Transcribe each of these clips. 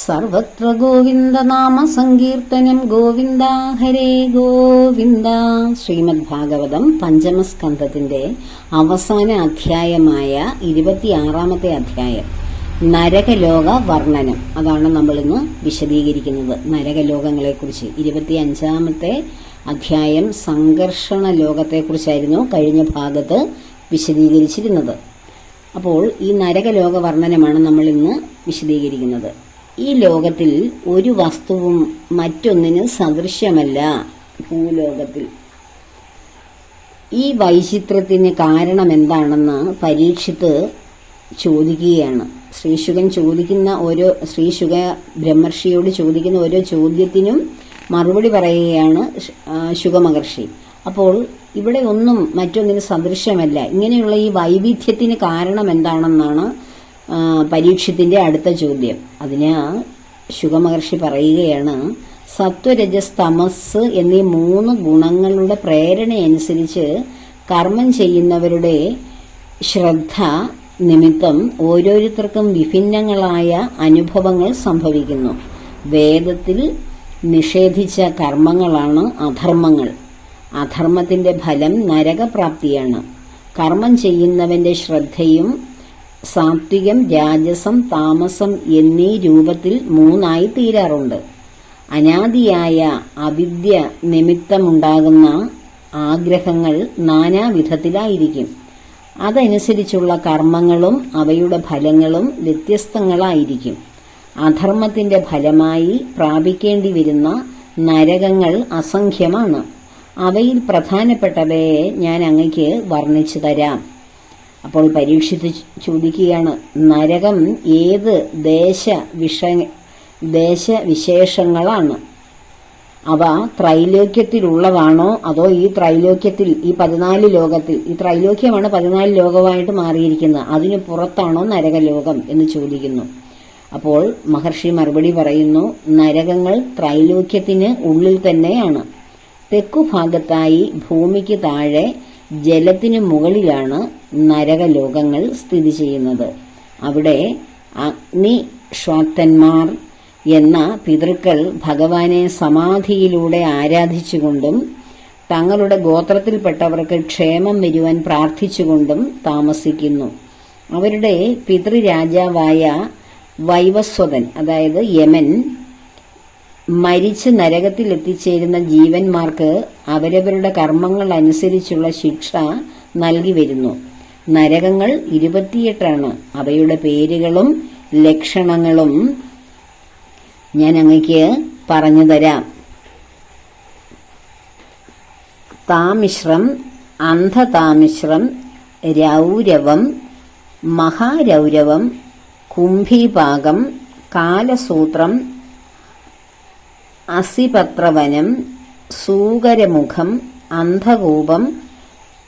സർവത്ര ഗോവിന്ദ നാമ സങ്കീർത്തനം ഗോവിന്ദ ഹരേ ഗോവിന്ദ. ശ്രീമദ് ഭാഗവതം പഞ്ചമസ്കന്ധത്തിന്റെ അവസാന അധ്യായമായ ഇരുപത്തിയാറാമത്തെ അധ്യായം നരകലോക വർണനം അതാണ് നമ്മൾ ഇന്ന് വിശദീകരിക്കുന്നത് നരകലോകങ്ങളെക്കുറിച്ച്. ഇരുപത്തി അഞ്ചാമത്തെ അധ്യായം സംഘർഷണ ലോകത്തെക്കുറിച്ചായിരുന്നു കഴിഞ്ഞ ഭാഗത്ത് വിശദീകരിച്ചിരുന്നത്. അപ്പോൾ ഈ നരകലോക വർണനമാണ് നമ്മൾ ഇന്ന് വിശദീകരിക്കുന്നത്. ഈ ലോകത്തിൽ ഒരു വസ്തുവും മറ്റൊന്നിന് സദൃശ്യമല്ല ഭൂലോകത്തിൽ. ഈ വൈചിത്രത്തിന് കാരണം എന്താണെന്ന് പരീക്ഷിത്ത് ചോദിക്കുകയാണ്. ശ്രീശുഖൻ ചോദിക്കുന്ന ഓരോ ശ്രീശുഖ ബ്രഹ്മർഷിയോട് ചോദിക്കുന്ന ഓരോ ചോദ്യത്തിനും മറുപടി പറയുകയാണ് ശുഖമഹർഷി. അപ്പോൾ ഇവിടെ ഒന്നും മറ്റൊന്നിന് സദൃശ്യമല്ല. ഇങ്ങനെയുള്ള ഈ വൈവിധ്യത്തിന് കാരണം എന്താണെന്നാണ് പരീക്ഷത്തിന്റെ അടുത്ത ചോദ്യം. അതിന് ശുഗമഹർഷി പറയുകയാണ് സത്വരജസ് തമസ് എന്നീ മൂന്ന് ഗുണങ്ങളുടെ പ്രേരണയനുസരിച്ച് കർമ്മം ചെയ്യുന്നവരുടെ ശ്രദ്ധ നിമിത്തം ഓരോരുത്തർക്കും വിഭിന്നങ്ങളായ അനുഭവങ്ങൾ സംഭവിക്കുന്നു. വേദത്തിൽ നിഷേധിച്ച കർമ്മങ്ങളാണ് അധർമ്മങ്ങൾ. അധർമ്മത്തിന്റെ ഫലം നരകപ്രാപ്തിയാണ്. കർമ്മം ചെയ്യുന്നവന്റെ ശ്രദ്ധയും സാത്വികം രാജസം താമസം എന്നീ രൂപത്തിൽ മൂന്നായി തീരാറുണ്ട്. അനാദിയായ അവിദ്യ നിമിത്തമുണ്ടാകുന്ന ആഗ്രഹങ്ങൾ നാനാവിധത്തിലായിരിക്കും. അതനുസരിച്ചുള്ള കർമ്മങ്ങളും അവയുടെ ഫലങ്ങളും വ്യത്യസ്തങ്ങളായിരിക്കും. അധർമ്മത്തിന്റെ ഫലമായി പ്രാപിക്കേണ്ടി വരുന്ന നരകങ്ങൾ അസംഖ്യമാണ്. അവയിൽ പ്രധാനപ്പെട്ടവയെ ഞാൻ അങ്ങയ്ക്ക് വർണിച്ചു തരാം. അപ്പോൾ പരീക്ഷിച്ച് ചോദിക്കുകയാണ് നരകം ഏത് ദേശ വിഷ ദേശവിശേഷങ്ങളാണ് അവ ത്രൈലോക്യത്തിലുള്ളതാണോ അതോ ഈ ത്രൈലോക്യത്തിൽ ഈ പതിനാല് ലോകത്തിൽ ഈ ത്രൈലോക്യമാണ് പതിനാല് ലോകമായിട്ട് മാറിയിരിക്കുന്നത് അതിന് പുറത്താണോ നരകലോകം എന്ന് ചോദിക്കുന്നു. അപ്പോൾ മഹർഷി മറുപടി പറയുന്നു നരകങ്ങൾ ത്രൈലോക്യത്തിന് ഉള്ളിൽ തന്നെയാണ്. തെക്കുഭാഗത്തായി ഭൂമിക്ക് താഴെ ജലത്തിനു മുകളിലാണ് നരകലോകങ്ങൾ സ്ഥിതി ചെയ്യുന്നത്. അവിടെ അഗ്നി ശ്വാത്തന്മാർ എന്ന പിതൃക്കൾ ഭഗവാനെ സമാധിയിലൂടെ ആരാധിച്ചുകൊണ്ടും തങ്ങളുടെ ഗോത്രത്തിൽപ്പെട്ടവർക്ക് ക്ഷേമം വരുവാൻ പ്രാർത്ഥിച്ചുകൊണ്ടും താമസിക്കുന്നു. അവരുടെ പിതൃരാജാവായ വൈവസ്വതൻ അതായത് യമൻ മരിച്ച് നരകത്തിൽ എത്തിച്ചേരുന്ന ജീവന്മാർക്ക് അവരവരുടെ കർമ്മങ്ങൾ അനുസരിച്ചുള്ള ശിക്ഷ നൽകി വരുന്നു. നരകങ്ങൾ ഇരുപത്തിയെട്ടാണ്. അവയുടെ പേരുകളും ലക്ഷണങ്ങളും ഞാൻ അങ്ങക്ക് പറഞ്ഞു തരാം. താമിശ്രം അന്ധതാമിശ്രം രൗരവം മഹാരൗരവം കുംഭീപാകം കാലസൂത്രം അസിപത്രവനം സൂകരമുഖം അന്ധകൂപം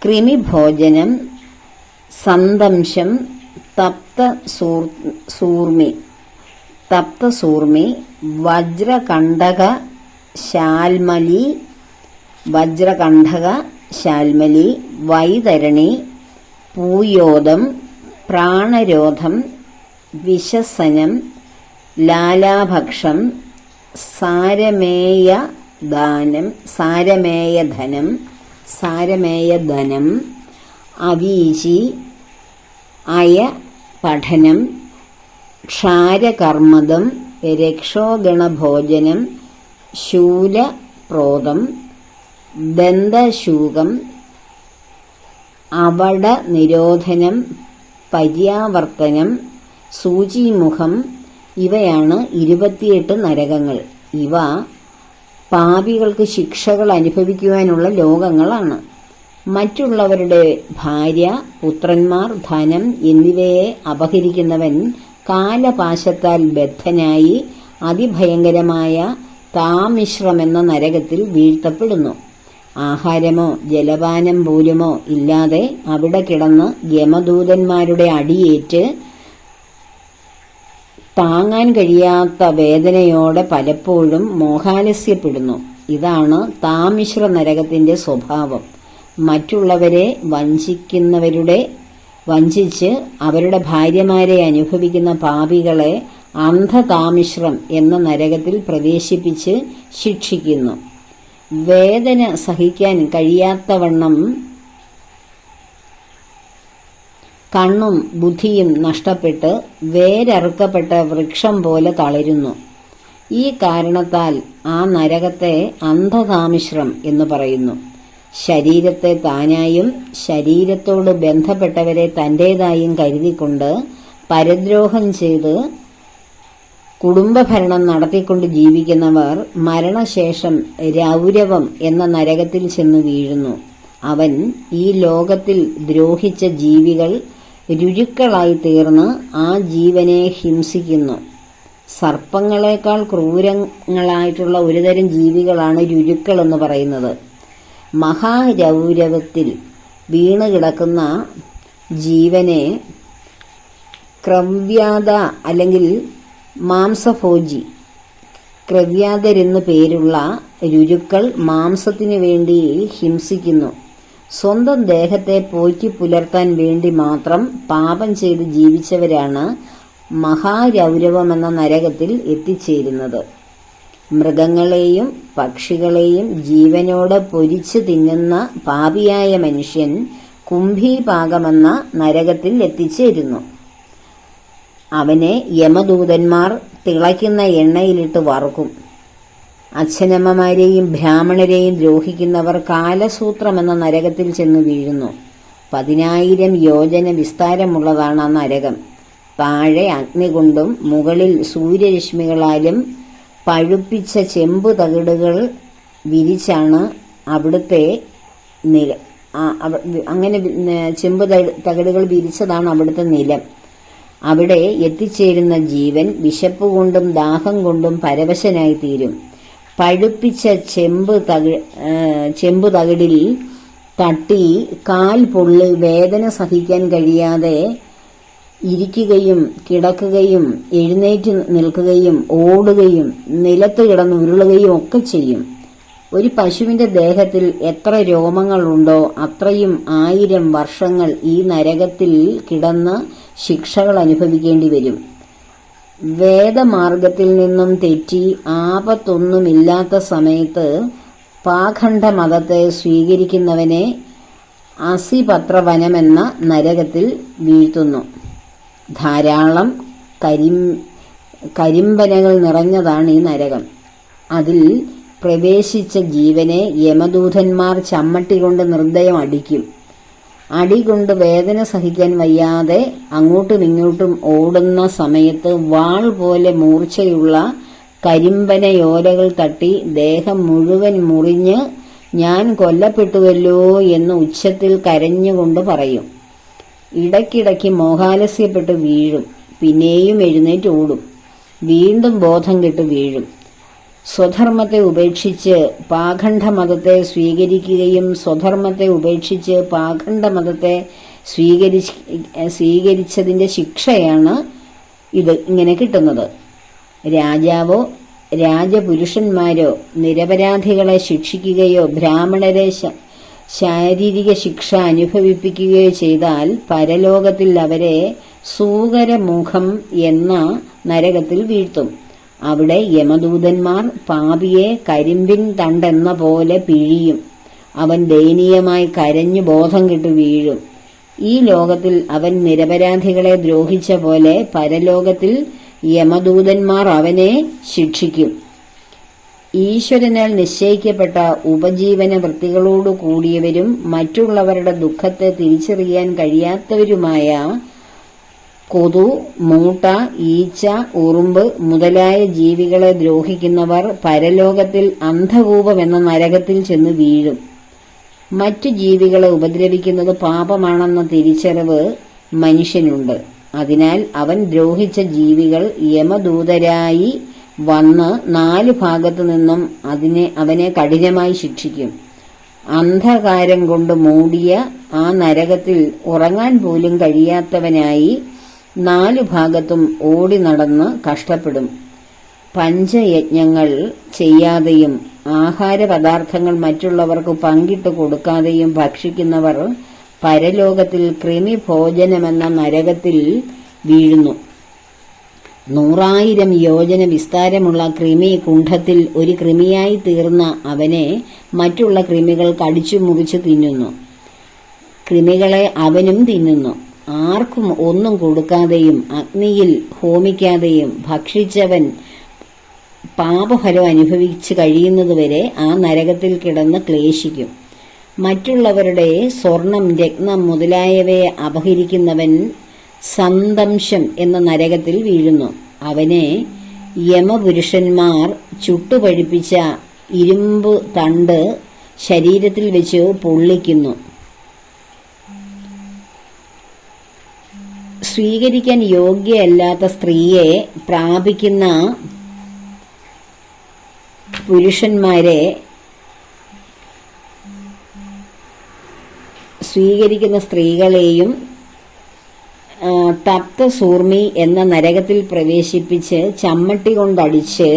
കൃമിഭോജനം സന്തംശം തപ്ത സൂർമി തപ്തസൂർമി വജ്രകണ്ഠക ശാൽമലി വജ്രകണ്ഠക ശാൽമലി വൈതരണി പൂയോദം പ്രാണരോധം വിശസനം ലാലാഭക്ഷം സാരമേയദാനം സാരമേയ ധനം അവീശി അയ പഠനം ക്ഷാരകർമ്മദം രക്ഷോഗണഭോജനം ശൂലപ്രോതം ദന്തശൂകം അവട നിരോധനം പര്യാവർത്തനം സൂചിമുഖം ഇവയാണ് ഇരുപത്തിയെട്ട് നരകങ്ങൾ. ഇവ പാപികൾക്ക് ശിക്ഷകൾ അനുഭവിക്കുവാനുള്ള ലോകങ്ങളാണ്. മറ്റുള്ളവരുടെ ഭാര്യ പുത്രന്മാർ ധനം എന്നിവയെ അപഹരിക്കുന്നവൻ കാലപാശത്താൽ ബദ്ധനായി അതിഭയങ്കരമായ താമിശ്രമെന്ന നരകത്തിൽ വീഴ്ത്തപ്പെടുന്നു. ആഹാരമോ ജലപാനം പോലുമോ ഇല്ലാതെ അവിടെ കിടന്ന് യമദൂതന്മാരുടെ അടിയേറ്റ് താങ്ങാൻ കഴിയാത്ത വേദനയോടെ പലപ്പോഴും മോഹാലസ്യപ്പെടുന്നു. ഇതാണ് താമിശ്ര നരകത്തിന്റെ സ്വഭാവം. മറ്റുള്ളവരെ വഞ്ചിക്കുന്നവരുടെ വഞ്ചിച്ച് അവരുടെ ഭാര്യമാരെ അനുഭവിക്കുന്ന പാപികളെ അന്ധതാമിശ്രം എന്ന നരകത്തിൽ പ്രവേശിപ്പിച്ച് ശിക്ഷിക്കുന്നു. വേദന സഹിക്കാൻ കഴിയാത്തവണ്ണം കണ്ണും ബുദ്ധിയും നഷ്ടപ്പെട്ട് വേരറുക്കപ്പെട്ട വൃക്ഷം പോലെ തളരുന്നു. ഈ കാരണത്താൽ ആ നരകത്തെ അന്ധതാമിശ്രം എന്ന് പറയുന്നു. ശരീരത്തെ താനായും ശരീരത്തോട് ബന്ധപ്പെട്ടവരെ തന്റേതായും കരുതിക്കൊണ്ട് പരദ്രോഹം ചെയ്ത് കുടുംബഭരണം നടത്തിക്കൊണ്ട് ജീവിക്കുന്നവർ മരണശേഷം രൗരവം എന്ന നരകത്തിൽ ചെന്ന് വീഴുന്നു. അവൻ ഈ ലോകത്തിൽ ദ്രോഹിച്ച ജീവികൾ രുരുക്കളായി തീർന്ന് ആ ജീവനെ ഹിംസിക്കുന്നു. സർപ്പങ്ങളെക്കാൾ ക്രൂരങ്ങളായിട്ടുള്ള ഒരുതരം ജീവികളാണ് രുചുക്കൾ എന്ന് പറയുന്നത്. മഹാരൗരവത്തിൽ വീണ് കിടക്കുന്ന ജീവനെ ക്രവ്യാത അല്ലെങ്കിൽ മാംസഭോജി ക്രവ്യാതരെന്നു പേരുള്ള രുചുക്കൾ മാംസത്തിനു വേണ്ടി ഹിംസിക്കുന്നു. സ്വന്തം ദേഹത്തെ പോറ്റി പുലർത്താൻ വേണ്ടി മാത്രം പാപം ചെയ്ത് ജീവിച്ചവരാണ് മഹാരൗരവമെന്ന നരകത്തിൽ എത്തിച്ചേരുന്നത്. മൃഗങ്ങളെയും പക്ഷികളെയും ജീവനോടെ പൊരിച്ചു തിന്നുന്ന പാപിയായ മനുഷ്യൻ കുംഭീപാകമെന്ന നരകത്തിൽ എത്തിച്ചേരുന്നു. അവനെ യമദൂതന്മാർ തിളയ്ക്കുന്ന എണ്ണയിലിട്ട് വറുക്കും. അച്ഛനമ്മമാരെയും ബ്രാഹ്മണരെയും ദ്രോഹിക്കുന്നവർ കാലസൂത്രം എന്ന നരകത്തിൽ ചെന്ന് വീഴുന്നു. പതിനായിരം യോജന വിസ്താരമുള്ളതാണ് ആ നരകം. താഴെ അഗ്നി കൊണ്ടും മുകളിൽ സൂര്യരശ്മികളാലും പഴുപ്പിച്ച ചെമ്പു തകിടുകൾ വിരിച്ചാണ് അവിടുത്തെ നില. അങ്ങനെ ചെമ്പു തകിടുകൾ വിരിച്ചതാണ് അവിടുത്തെ നിലം. അവിടെ എത്തിച്ചേരുന്ന ജീവൻ വിശപ്പ് കൊണ്ടും ദാഹം കൊണ്ടും പരവശനായി തീരും പഴുപ്പിച്ച ചെമ്പ് തകി ചെമ്പു തകിടിൽ തട്ടി കാൽ പൊള്ളി വേദന സഹിക്കാൻ കഴിയാതെ ഇരിക്കുകയും കിടക്കുകയും എഴുന്നേറ്റ് നിൽക്കുകയും ഓടുകയും നിലത്ത് കിടന്ന് ഉരുളുകയും ഒക്കെ ചെയ്യും. ഒരു പശുവിന്റെ ദേഹത്തിൽ എത്ര രോമങ്ങളുണ്ടോ അത്രയും ആയിരം വർഷങ്ങൾ ഈ നരകത്തിൽ കിടന്ന് ശിക്ഷകൾ അനുഭവിക്കേണ്ടി വരും. വേദമാർഗത്തിൽ നിന്നും തെറ്റി ആപത്തൊന്നുമില്ലാത്ത സമയത്ത് പാഖണ്ഡ മതത്തെ സ്വീകരിക്കുന്നവനെ അസിപത്രവനമെന്ന നരകത്തിൽ വീഴ്ത്തുന്നു. ധാരാളം കരിം കരിമ്പനകൾ നിറഞ്ഞതാണ് ഈ നരകം. അതിൽ പ്രവേശിച്ച ജീവനെ യമദൂതന്മാർ ചമ്മട്ടി കൊണ്ട് നിർദ്ദയം അടിക്കും. അടി കൊണ്ട് വേദന സഹിക്കാൻ വയ്യാതെ അങ്ങോട്ടും ഇങ്ങോട്ടും ഓടുന്ന സമയത്ത് വാൾ പോലെ മൂർച്ചയുള്ള കരിമ്പനയോലകൾ തട്ടി ദേഹം മുഴുവൻ മുറിഞ്ഞ് ഞാൻ കൊല്ലപ്പെട്ടുവല്ലോ എന്ന് ഉച്ചത്തിൽ കരഞ്ഞുകൊണ്ട് പറയും. ഇടയ്ക്കിടയ്ക്ക് മോഹാലസ്യപ്പെട്ട് വീഴും. പിന്നെയും എഴുന്നേറ്റ് ഓടും. വീണ്ടും ബോധം കെട്ട് വീഴും. സ്വധർമ്മത്തെ ഉപേക്ഷിച്ച് പാഖണ്ഡ മതത്തെ സ്വീകരിക്കുകയും സ്വധർമ്മത്തെ ഉപേക്ഷിച്ച് പാഖണ്ഡ മതത്തെ സ്വീകരിച്ച് സ്വീകരിച്ചതിന്റെ ശിക്ഷയാണ് ഇത് ഇങ്ങനെ കിട്ടുന്നത്. രാജാവോ രാജപുരുഷന്മാരോ നിരപരാധികളെ ശിക്ഷിക്കുകയോ ബ്രാഹ്മണരെ ശാരീരിക ശിക്ഷ അനുഭവിപ്പിക്കുകയോ ചെയ്താൽ പരലോകത്തിൽ അവരെ സൂകരമുഖം എന്ന നരകത്തിൽ വീഴ്ത്തും. അവിടെ യമദൂതന്മാർ പാപിയെ കരിമ്പിൻ തണ്ടെന്ന പോലെ പിഴിയും. അവൻ ദയനീയമായി കരഞ്ഞു ബോധം കെട്ട് വീഴും. ഈ ലോകത്തിൽ അവൻ നിരപരാധികളെ ദ്രോഹിച്ച പോലെ പരലോകത്തിൽ യമദൂതന്മാർ അവനെ ശിക്ഷിക്കും. ഈശ്വരനാൽ നിശ്ചയിക്കപ്പെട്ട ഉപജീവന വൃത്തികളോടു കൂടിയവരും മറ്റുള്ളവരുടെ ദുഃഖത്തെ തിരിച്ചറിയാൻ കഴിയാത്തവരുമായ കൊതു മൂട്ട ഈച്ച ഉറുമ്പ് മുതലായ ജീവികളെ ദ്രോഹിക്കുന്നവർ പരലോകത്തിൽ അന്ധകൂപം എന്ന നരകത്തിൽ ചെന്ന് വീഴും. മറ്റു ജീവികളെ ഉപദ്രവിക്കുന്നത് പാപമാണെന്ന തിരിച്ചറിവ് മനുഷ്യനുണ്ട്. അതിനാൽ അവൻ ദ്രോഹിച്ച ജീവികൾ യമദൂതരായി വന്ന് നാല് ഭാഗത്തു നിന്നും അതിനെ അവനെ കഠിനമായി ശിക്ഷിക്കും. അന്ധകാരം കൊണ്ട് മൂടിയ ആ നരകത്തിൽ ഉറങ്ങാൻ പോലും കഴിയാത്തവനായി നാലു ഭാഗത്തും ഓടി നടന്ന് കഷ്ടപ്പെടും. പഞ്ചയജ്ഞങ്ങൾ ചെയ്യാതെയും ആഹാരപദാർത്ഥങ്ങൾ മറ്റുള്ളവർക്ക് പങ്കിട്ട് കൊടുക്കാതെയും ഭക്ഷിക്കുന്നവർ പരലോകത്തിൽ കൃമി ഭോജനമെന്ന നരകത്തിൽ വീഴുന്നു. നൂറായിരം യോജന വിസ്താരമുള്ള കൃമി കുണ്ഠത്തിൽ ഒരു കൃമിയായി തീർന്ന അവനെ മറ്റുള്ള കൃമികൾ കടിച്ചു മുറിച്ച് തിന്നുന്നു. കൃമികളെ അവനും തിന്നുന്നു. ആർക്കും ഒന്നും കൊടുക്കാതെയും അഗ്നിയിൽ ഹോമിക്കാതെയും ഭക്ഷിച്ചവൻ പാപഫലം അനുഭവിച്ച് കഴിയുന്നതുവരെ ആ നരകത്തിൽ കിടന്ന് ക്ലേശിക്കും. മറ്റുള്ളവരുടെ സ്വർണം രത്നം മുതലായവയെ അപഹരിക്കുന്നവൻ സന്തംശം എന്ന നരകത്തിൽ വീഴുന്നു. അവനെ യമപുരുഷന്മാർ ചുട്ടുപഴിപ്പിച്ച ഇരുമ്പ് തണ്ട് ശരീരത്തിൽ വെച്ച് പൊള്ളിക്കുന്നു. സ്വീകരിക്കാൻ യോഗ്യയല്ലാത്ത സ്ത്രീയെ പ്രാപിക്കുന്ന പുരുഷന്മാരെ സ്വീകരിക്കുന്ന സ്ത്രീകളെയും ആ, തപ്ത സൂർമി എന്ന നരകത്തിൽ പ്രവേശിപ്പിച്ച് ചമ്മട്ടി കൊണ്ടടിച്ച്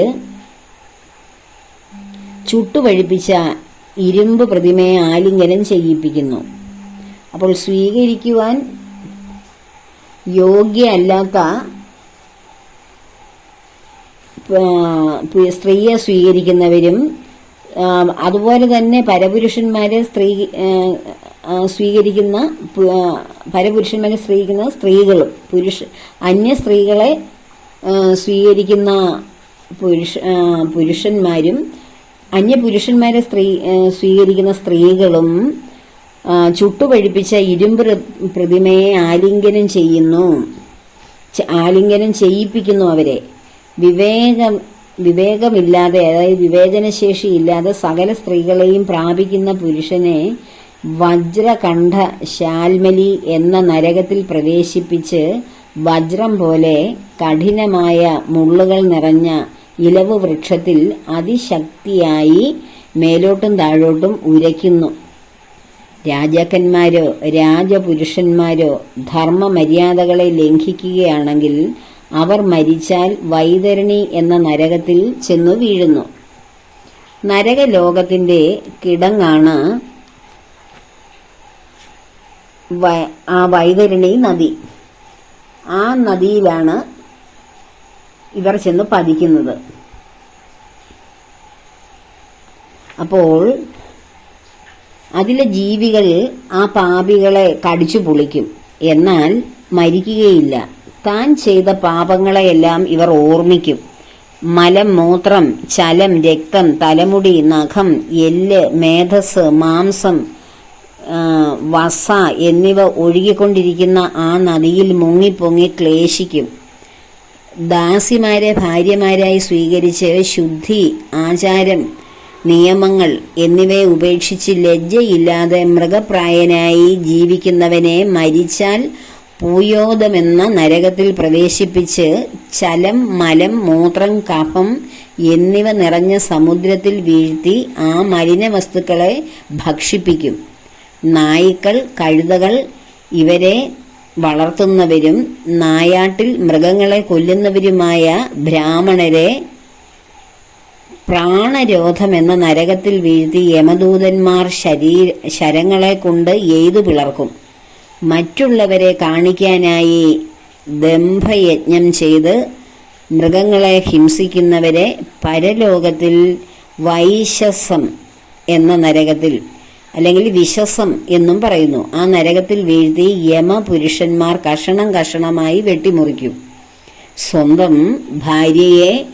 ചുട്ടുപഴിപ്പിച്ച ഇരുമ്പ് പ്രതിമയെ ആലിംഗനം ചെയ്യിപ്പിക്കുന്നു. അപ്പോൾ സ്വീകരിക്കുവാൻ പ് സ്ത്രീയെ സ്വീകരിക്കുന്നവരും അതുപോലെ തന്നെ പരപുരുഷന്മാരെ സ്ത്രീ സ്വീകരിക്കുന്ന പരപുരുഷന്മാരെ സ്വീകരിക്കുന്ന സ്ത്രീകളും പുരുഷ അന്യ സ്ത്രീകളെ സ്വീകരിക്കുന്ന പുരുഷ പുരുഷന്മാരും അന്യ പുരുഷന്മാരെ സ്ത്രീ സ്വീകരിക്കുന്ന സ്ത്രീകളും ചുട്ടുപഴിപ്പിച്ച ഇരുമ്പ് പ്രതിമയെ ആലിംഗനം ചെയ്യുന്നു. ആലിംഗനം ചെയ്യിപ്പിക്കുന്നു അവരെ. വിവേകം വിവേകമില്ലാതെ അതായത് വിവേചനശേഷി ഇല്ലാതെ സകല സ്ത്രീകളെയും പ്രാപിക്കുന്ന പുരുഷനെ വജ്രകണ്ഠ ശാൽമലി എന്ന നരകത്തിൽ പ്രവേശിപ്പിച്ച് വജ്രം പോലെ കഠിനമായ മുള്ളുകൾ നിറഞ്ഞ ഇലവ് വൃക്ഷത്തിൽ അതിശക്തിയായി മേലോട്ടും താഴോട്ടും ഉരയ്ക്കുന്നു. രാജാക്കന്മാരോ രാജപുരുഷന്മാരോ ധർമ്മമര്യാദകളെ ലംഘിക്കുകയാണെങ്കിൽ അവർ മരിച്ചാൽ വൈതരണി എന്ന നരകത്തിൽ ചെന്നു വീഴുന്നു. നരകലോകത്തിന്റെ കിടങ്ങാണ് ആ വൈതരണി നദി. ആ നദിയിലാണ് ഇവർ ചെന്ന് പതിക്കുന്നത്. അപ്പോൾ അതിലെ ജീവികൾ ആ പാപികളെ കടിച്ചു പൊളിക്കും. എന്നാൽ മരിക്കുകയില്ല. താൻ ചെയ്ത പാപങ്ങളെയെല്ലാം ഇവർ ഓർമ്മിക്കും. മലം മൂത്രം ചലം രക്തം തലമുടി നഖം എല്ല് മേധസ് മാംസം വസ എന്നിവ ഒഴുകിക്കൊണ്ടിരിക്കുന്ന ആ നദിയിൽ മുങ്ങിപ്പൊങ്ങി ക്ലേശിക്കും. ദാസിമാരെ ഭാര്യമാരായി സ്വീകരിച്ച് ശുദ്ധി ആചാരം നിയമങ്ങൾ എന്നിവയെ ഉപേക്ഷിച്ച് ലജ്ജയില്ലാതെ മൃഗപ്രായനായി ജീവിക്കുന്നവനെ മരിച്ചാൽ പൂയോദമെന്ന നരകത്തിൽ പ്രവേശിപ്പിച്ച് ചലം മലം മൂത്രം കഫം എന്നിവ നിറഞ്ഞ സമുദ്രത്തിൽ വീഴ്ത്തി ആ മലിന വസ്തുക്കളെ ഭക്ഷിപ്പിക്കും. നായ്ക്കൾ കഴുതകൾ ഇവരെ വളർത്തുന്നവരും നായാട്ടിൽ മൃഗങ്ങളെ കൊല്ലുന്നവരുമായ ബ്രാഹ്മണരെ പ്രാണരോധം എന്ന നരകത്തിൽ വീഴ്ത്തി യമദൂതന്മാർ ശരീര ശരങ്ങളെ കൊണ്ട് എയ്തു പിളർക്കും. മറ്റുള്ളവരെ കാണിക്കാനായി ദംഭയജ്ഞം ചെയ്ത് മൃഗങ്ങളെ ഹിംസിക്കുന്നവരെ പരലോകത്തിൽ വൈശസം എന്ന നരകത്തിൽ അല്ലെങ്കിൽ വിശസം എന്നും പറയുന്നു. ആ നരകത്തിൽ വീഴ്ത്തി യമപുരുഷന്മാർ കഷണം കഷണമായി വെട്ടിമുറിക്കും. സ്വന്തം ഭാര്യയെ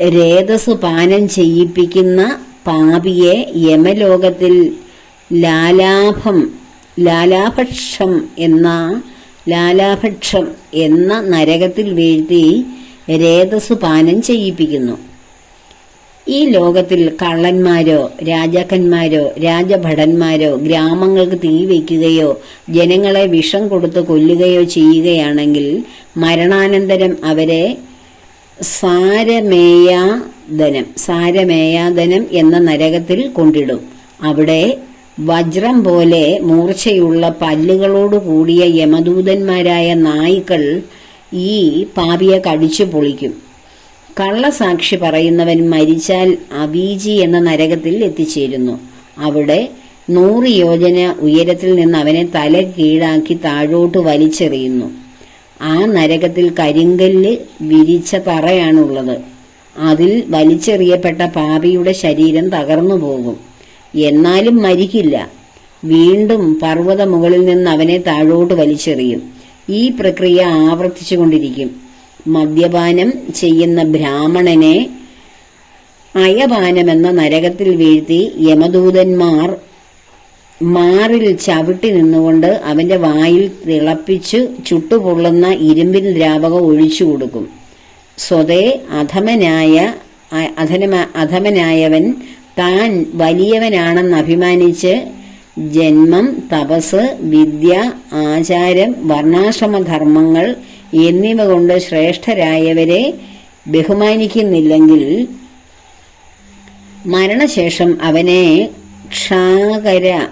രേതസ് പാനം ചെയ്യിപ്പിക്കുന്ന പാപിയെ യമലോകത്തിൽ ലാലാഭം ലാലാഭക്ഷം എന്ന ലാലാഭക്ഷം എന്ന നരകത്തിൽ വീഴ്ത്തി രേതസ് പാനം ചെയ്യിപ്പിക്കുന്നു. ഈ ലോകത്തിൽ കള്ളന്മാരോ രാജാക്കന്മാരോ രാജഭടന്മാരോ ഗ്രാമങ്ങൾക്ക് തീ വയ്ക്കുകയോ ജനങ്ങളെ വിഷം കൊടുത്ത് കൊല്ലുകയോ ചെയ്യുകയാണെങ്കിൽ മരണാനന്തരം അവരെ സാരമേയാദനം. സാരമേയാദനം എന്ന നരകത്തിൽ കൊണ്ടിടും. അവിടെ വജ്രം പോലെ മൂർച്ചയുള്ള പല്ലുകളോട് കൂടിയ യമദൂതന്മാരായ നായ്ക്കൾ ഈ പാപിയെ കടിച്ചു പൊളിക്കും. കള്ളസാക്ഷി പറയുന്നവൻ മരിച്ചാൽ അവീജി എന്ന നരകത്തിൽ എത്തിച്ചേരുന്നു. അവിടെ നൂറ് യോജന ഉയരത്തിൽ നിന്ന് അവനെ തല കീഴാക്കി താഴോട്ട് വലിച്ചെറിയുന്നു. ആ നരകത്തിൽ കരിങ്കല്ല് വിരിച്ച തറയാണുള്ളത്. അതിൽ വലിച്ചെറിയപ്പെട്ട പാപിയുടെ ശരീരം തകർന്നു പോകും. എന്നാലും മരിക്കില്ല. വീണ്ടും പർവത മുകളിൽ നിന്ന് അവനെ താഴോട്ട് വലിച്ചെറിയും. ഈ പ്രക്രിയ ആവർത്തിച്ചുകൊണ്ടിരിക്കും. മദ്യപാനം ചെയ്യുന്ന ബ്രാഹ്മണനെ അയപാനമെന്ന നരകത്തിൽ വീഴ്ത്തി യമദൂതന്മാർ മാറിൽ ചവിട്ടി നിന്നുകൊണ്ട് അവന്റെ വായിൽ തിളപ്പിച്ചു ചുട്ടുപൊള്ളുന്ന ഇരുമ്പിൻ ദ്രാവകം ഒഴിച്ചു കൊടുക്കും. സ്വതേ അധമനായ അധമനായവൻ താൻ വലിയവനാണെന്ന് അഭിമാനിച്ച് ജന്മം തപസ് വിദ്യ ആചാരം വർണാശ്രമധർമ്മങ്ങൾ എന്നിവ കൊണ്ട് ശ്രേഷ്ഠരായവരെ ബഹുമാനിക്കുന്നില്ലെങ്കിൽ മരണശേഷം അവനെ ക്ഷാകര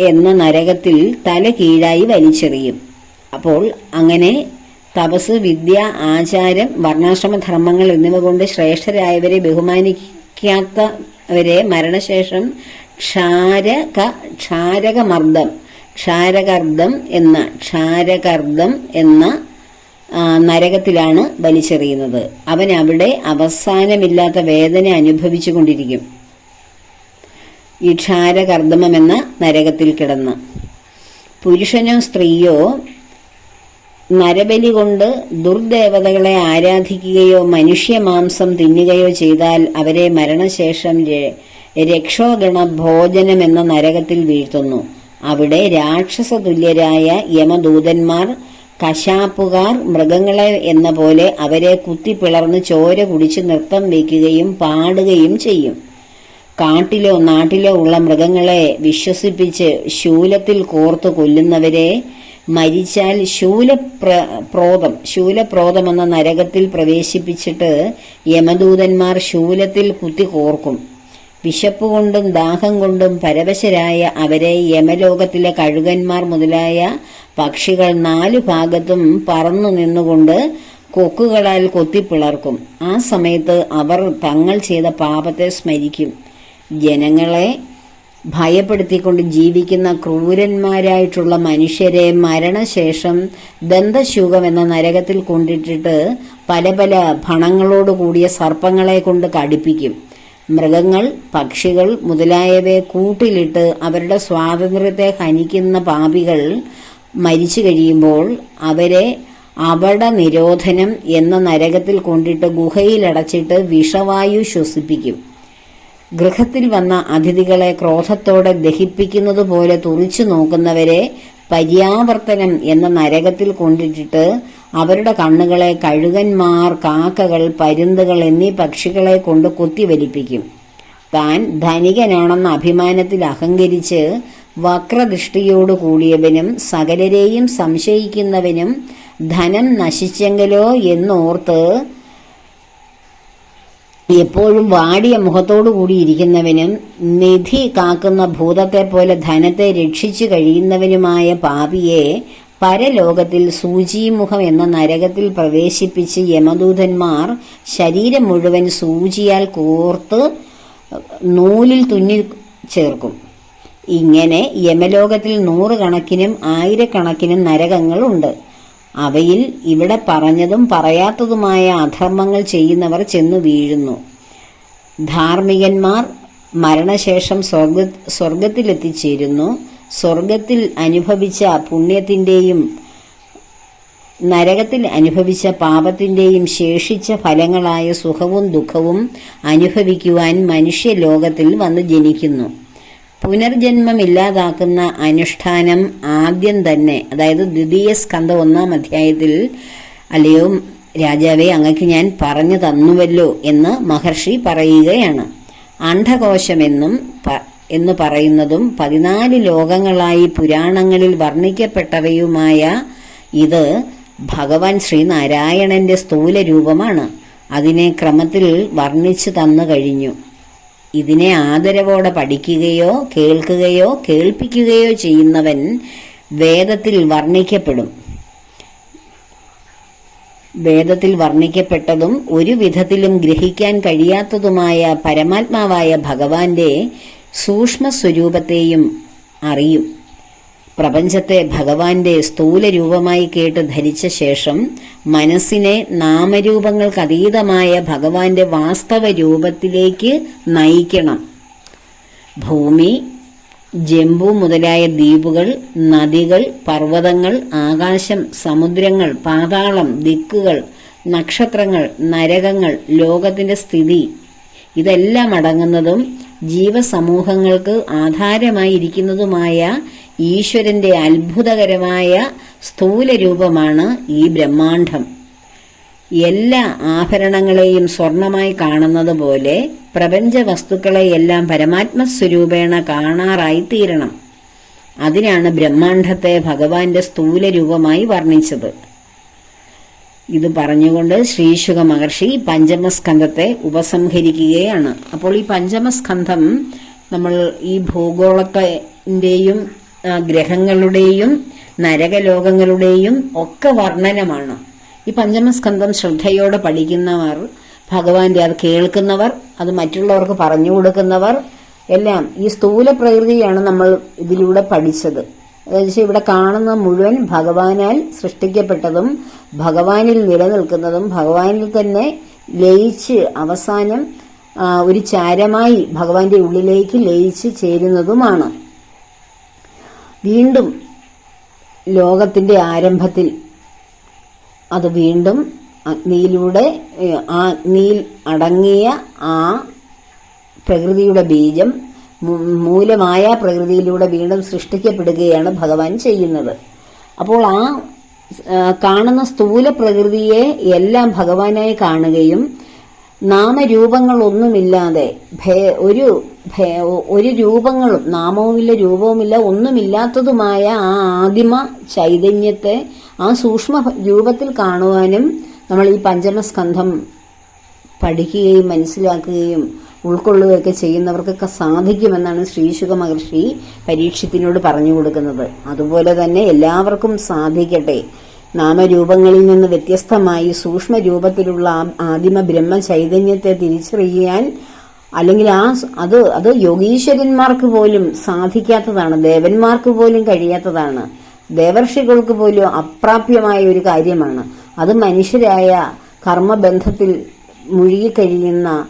എന്ന നരകത്തിൽ തല കീഴായി വലിച്ചെറിയും. അപ്പോൾ അങ്ങനെ തപസ് വിദ്യ ആചാരം വർണാശ്രമധർമ്മങ്ങൾ എന്നിവ കൊണ്ട് ശ്രേഷ്ഠരായവരെ ബഹുമാനിക്കാത്തവരെ മരണശേഷം ക്ഷാരക ക്ഷാരകമർദ്ദം ക്ഷാരകർദ്ദം എന്ന ക്ഷാരകർദ്ദം എന്ന നരകത്തിലാണ് വലിച്ചെറിയുന്നത്. അവൻ അവിടെ അവസാനമില്ലാത്ത വേദന അനുഭവിച്ചു കൊണ്ടിരിക്കും. ഈ ക്ഷാരകർദ്ദമം എന്ന നരകത്തിൽ കിടന്ന്. പുരുഷനോ സ്ത്രീയോ നരബലി കൊണ്ട് ദുർദേവതകളെ ആരാധിക്കുകയോ മനുഷ്യ മാംസം തിന്നുകയോ ചെയ്താൽ അവരെ മരണശേഷം രക്ഷോഗണ ഭോജനം എന്ന നരകത്തിൽ വീഴ്ത്തുന്നു. അവിടെ രാക്ഷസ തുല്യരായ യമദൂതന്മാർ കശാപ്പുകാർ മൃഗങ്ങളെ എന്ന പോലെ അവരെ കുത്തിപ്പിളർന്ന് ചോര കുടിച്ച് നൃത്തം വയ്ക്കുകയും പാടുകയും ചെയ്യും. കാട്ടിലോ നാട്ടിലോ ഉള്ള മൃഗങ്ങളെ വിശ്വസിപ്പിച്ച് ശൂലത്തിൽ കോർത്തു കൊല്ലുന്നവരെ മരിച്ചാൽ ശൂലപ്ര പ്രോതം ശൂലപ്രോതം എന്ന നരകത്തിൽ പ്രവേശിപ്പിച്ചിട്ട് യമദൂതന്മാർ ശൂലത്തിൽ കുത്തി കോർക്കും. വിശപ്പ് കൊണ്ടും ദാഹം കൊണ്ടും പരവശരായ അവരെ യമലോകത്തിലെ കഴുകന്മാർ മുതലായ പക്ഷികൾ നാലു ഭാഗത്തും പറന്നു നിന്നുകൊണ്ട് കൊക്കുകളാൽ കൊത്തിപ്പിളർക്കും ആ സമയത്ത് അവർ തങ്ങൾ ചെയ്ത പാപത്തെ സ്മരിക്കും. ജനങ്ങളെ ഭയപ്പെടുത്തിക്കൊണ്ട് ജീവിക്കുന്ന ക്രൂരന്മാരായിട്ടുള്ള മനുഷ്യരെ മരണശേഷം ദന്തശൂകം എന്ന നരകത്തിൽ കൊണ്ടിട്ടിട്ട് പല പല ഭണങ്ങളോട് കൂടിയ സർപ്പങ്ങളെ കൊണ്ട് കടിപ്പിക്കും. മൃഗങ്ങൾ പക്ഷികൾ മുതലായവയെ കൂട്ടിലിട്ട് അവരുടെ സ്വാതന്ത്ര്യത്തെ ഹനിക്കുന്ന പാപികൾ മരിച്ചു കഴിയുമ്പോൾ അവരെ അവട നിരോധനം എന്ന നരകത്തിൽ കൊണ്ടിട്ട് ഗുഹയിലടച്ചിട്ട് വിഷവായു ശ്വസിപ്പിക്കും. ഗൃഹത്തിൽ വന്ന അതിഥികളെ ക്രോധത്തോടെ ദഹിപ്പിക്കുന്നത് പോലെ തുറിച്ചു നോക്കുന്നവരെ പര്യാവർത്തനം എന്ന നരകത്തിൽ കൊണ്ടിട്ടിട്ട് അവരുടെ കണ്ണുകളെ കഴുകന്മാർ കാക്കകൾ പരുന്തുകൾ എന്നീ പക്ഷികളെ കൊണ്ട് കുത്തിവലിപ്പിക്കും. താൻ ധനികനാണെന്ന അഭിമാനത്തിൽ അഹങ്കരിച്ച് വക്രദൃഷ്ടിയോടു കൂടിയവനും സകലരെയും സംശയിക്കുന്നവനും ധനം നശിച്ചെങ്കിലോ എന്നോർത്ത് എപ്പോഴും വാടിയ മുഖത്തോടു കൂടിയിരിക്കുന്നവനും നിധി കാക്കുന്ന ഭൂതത്തെ പോലെ ധനത്തെ രക്ഷിച്ചു കഴിയുന്നവനുമായ പാപിയെ പരലോകത്തിൽ സൂചിമുഖം എന്ന നരകത്തിൽ പ്രവേശിപ്പിച്ച് യമദൂതന്മാർ ശരീരം മുഴുവൻ സൂചിയാൽ കോർത്ത് നൂലിൽ തുന്നി ചേർക്കും. ഇങ്ങനെ യമലോകത്തിൽ നൂറുകണക്കിനും ആയിരക്കണക്കിനും നരകങ്ങളുണ്ട്. അവയിൽ ഇവിടെ പറഞ്ഞതും പറയാത്തതുമായ അധർമ്മങ്ങൾ ചെയ്യുന്നവർ ചെന്നു വീഴുന്നു. ധാർമ്മികന്മാർ മരണശേഷം സ്വർഗ സ്വർഗത്തിലെത്തിച്ചേരുന്നു. സ്വർഗത്തിൽ അനുഭവിച്ച പുണ്യത്തിന്റെയും നരകത്തിൽ അനുഭവിച്ച പാപത്തിന്റെയും ശേഷിച്ച ഫലങ്ങളായ സുഖവും ദുഃഖവും അനുഭവിക്കുവാൻ മനുഷ്യലോകത്തിൽ വന്ന് ജനിക്കുന്നു. പുനർജന്മമില്ലാതാക്കുന്ന അനുഷ്ഠാനം ആദ്യം തന്നെ അതായത് ദ്വിതീയ സ്കന്ധ ഒന്നാം അധ്യായത്തിൽ അല്ലയോ രാജാവെ അങ്ങക്ക് ഞാൻ പറഞ്ഞു തന്നുവല്ലോ എന്ന് മഹർഷി പറയുകയാണ്. അണ്ഡകോശമെന്നും എന്ന് പറയുന്നതും പതിനാല് ലോകങ്ങളായി പുരാണങ്ങളിൽ വർണിക്കപ്പെട്ടവയുമായ ഇത് ഭഗവാൻ ശ്രീനാരായണന്റെ സ്ഥൂല രൂപമാണ് അതിനെ ക്രമത്തിൽ വർണിച്ചു തന്നു കഴിഞ്ഞു. ഇതിനെ ആദരവോടെ പഠിക്കുകയോ കേൾക്കുകയോ കേൾപ്പിക്കുകയോ ചെയ്യുന്നവൻ വേദത്തിൽ വർണിക്കപ്പെടും. വേദത്തിൽ വർണിക്കപ്പെട്ടതും ഒരു വിധത്തിലും ഗ്രഹിക്കാൻ കഴിയാത്തതുമായ പരമാത്മാവായ ഭഗവാന്റെ സൂക്ഷ്മ സ്വരൂപത്തെയും അറിയും. പ്രപഞ്ചത്തെ ഭഗവാന്റെ സ്ഥൂല രൂപമായി കേട്ട് ധരിച്ച ശേഷം മനസ്സിനെ നാമരൂപങ്ങൾക്ക് അതീതമായ ഭഗവാന്റെ വാസ്തവ രൂപത്തിലേക്ക് നയിക്കണം. ഭൂമി ജംബു മുതലായ ദ്വീപുകൾ നദികൾ പർവതങ്ങൾ ആകാശം സമുദ്രങ്ങൾ പാതാളം ദിക്കുകൾ നക്ഷത്രങ്ങൾ നരകങ്ങൾ ലോകത്തിന്റെ സ്ഥിതി ഇതെല്ലാം അടങ്ങുന്നതും ജീവസമൂഹങ്ങൾക്ക് ആധാരമായിരിക്കുന്നതുമായ ഈശ്വരന്റെ അത്ഭുതകരമായ സ്ഥൂല രൂപമാണ് ഈ ബ്രഹ്മാണ്ഡം. എല്ലാ ആഭരണങ്ങളെയും സ്വർണമായി കാണുന്നത് പോലെ പ്രപഞ്ച വസ്തുക്കളെയെല്ലാം പരമാത്മസ്വരൂപേണ സ്വരൂപേണ കാണാറായിത്തീരണം. അതിനാണ് ബ്രഹ്മാണ്ഡത്തെ ഭഗവാന്റെ സ്ഥൂല രൂപമായി വർണിച്ചത്. ഇത് പറഞ്ഞുകൊണ്ട് ശ്രീശുഖ മഹർഷി പഞ്ചമസ്കന്ധത്തെ ഉപസംഹരിക്കുകയാണ്. അപ്പോൾ ഈ പഞ്ചമസ്കന്ധം നമ്മൾ ഈ ഭൂഗോളത്തിന്റെയും ഗ്രഹങ്ങളുടെയും നരകലോകങ്ങളുടെയും ഒക്കെ വർണനമാണ്. ഈ പഞ്ചമസ്കന്ധം ശ്രദ്ധയോടെ പഠിക്കുന്നവർ ഭഗവാന്റെ അത് കേൾക്കുന്നവർ അത് മറ്റുള്ളവർക്ക് പറഞ്ഞു കൊടുക്കുന്നവർ എല്ലാം ഈ സ്ഥൂല പ്രകൃതിയാണ് നമ്മൾ ഇതിലൂടെ പഠിച്ചത്. അതായത് ഇവിടെ കാണുന്ന മുഴുവൻ ഭഗവാനാൽ സൃഷ്ടിക്കപ്പെട്ടതും ഭഗവാനിൽ നിലനിൽക്കുന്നതും ഭഗവാനിൽ തന്നെ ലയിച്ച് അവസാനം ഒരു ചാരമായി ഭഗവാന്റെ ഉള്ളിലേക്ക് ലയിച്ച് ചേരുന്നതുമാണ്. വീണ്ടും ലോകത്തിന്റെ ആരംഭത്തിൽ അത് വീണ്ടും അഗ്നിയിലൂടെ ആ അഗ്നിയിൽ അടങ്ങിയ ആ പ്രകൃതിയുടെ ബീജം മൂലമായ പ്രകൃതിയിലൂടെ വീണ്ടും സൃഷ്ടിക്കപ്പെടുകയാണ് ഭഗവാൻ ചെയ്യുന്നത്. അപ്പോൾ ആ, കാണുന്ന സ്ഥൂല പ്രകൃതിയെ എല്ലാം ഭഗവാനായി കാണുകയും നാമരൂപങ്ങളൊന്നുമില്ലാതെ ഒരു ഒരു രൂപങ്ങളും നാമവുമില്ല രൂപവുമില്ല ഒന്നുമില്ലാത്തതുമായ ആ ആദിമ ചൈതന്യത്തെ ആ സൂക്ഷ്മ രൂപത്തിൽ കാണുവാനും നമ്മൾ ഈ പഞ്ചമസ്കന്ധം പഠിക്കുകയും മനസ്സിലാക്കുകയും ഉൾക്കൊള്ളുകയൊക്കെ ചെയ്യുന്നവർക്കൊക്കെ സാധിക്കുമെന്നാണ് ശ്രീശുഖ മഹർഷി പരീക്ഷത്തിനോട് പറഞ്ഞു കൊടുക്കുന്നത്. അതുപോലെ തന്നെ എല്ലാവർക്കും സാധിക്കട്ടെ. നാമരൂപങ്ങളിൽ നിന്ന് വ്യത്യസ്തമായി സൂക്ഷ്മ രൂപത്തിലുള്ള ആദിമ ബ്രഹ്മ ചൈതന്യത്തെ തിരിച്ചറിയാൻ അല്ലെങ്കിൽ ആ അത് അത് യോഗീശ്വരന്മാർക്ക് പോലും സാധിക്കാത്തതാണ് ദേവന്മാർക്ക് പോലും കഴിയാത്തതാണ്. ദേവർഷികൾക്ക് പോലും അപ്രാപ്യമായ ഒരു കാര്യമാണ്. അത് മനുഷ്യരായ കർമ്മബന്ധത്തിൽ മുഴുകിക്കഴിയുന്ന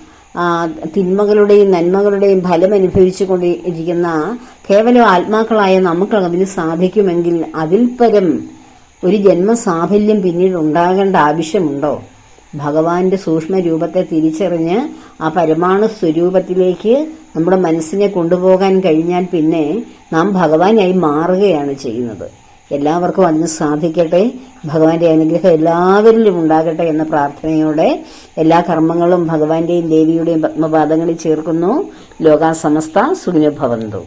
തിന്മകളുടെയും നന്മകളുടെയും ഫലം അനുഭവിച്ചു കൊണ്ടിരിക്കുന്ന കേവലം ആത്മാക്കളായ നമുക്ക് അതിന് സാധിക്കുമെങ്കിൽ അതിൽ പരം ഒരു ജന്മസാഫല്യം പിന്നീട് ഉണ്ടാകേണ്ട ആവശ്യമുണ്ടോ? ഭഗവാന്റെ സൂക്ഷ്മ രൂപത്തെ തിരിച്ചറിഞ്ഞ് ആ പരമാണു സ്വരൂപത്തിലേക്ക് നമ്മുടെ മനസ്സിനെ കൊണ്ടുപോകാൻ കഴിഞ്ഞാൽ പിന്നെ നാം ഭഗവാനായി മാറുകയാണ് ചെയ്യുന്നത്. എല്ലാവർക്കും അതിന് സാധിക്കട്ടെ. ഭഗവാന്റെ അനുഗ്രഹം എല്ലാവരിലും ഉണ്ടാകട്ടെ എന്ന പ്രാർത്ഥനയോടെ എല്ലാ കർമ്മങ്ങളും ഭഗവാന്റെയും ദേവിയുടെയും പത്മപാദങ്ങളിൽ ചേർക്കുന്നു. ലോകാ സമസ്ത സുഖിനുഭവന്തു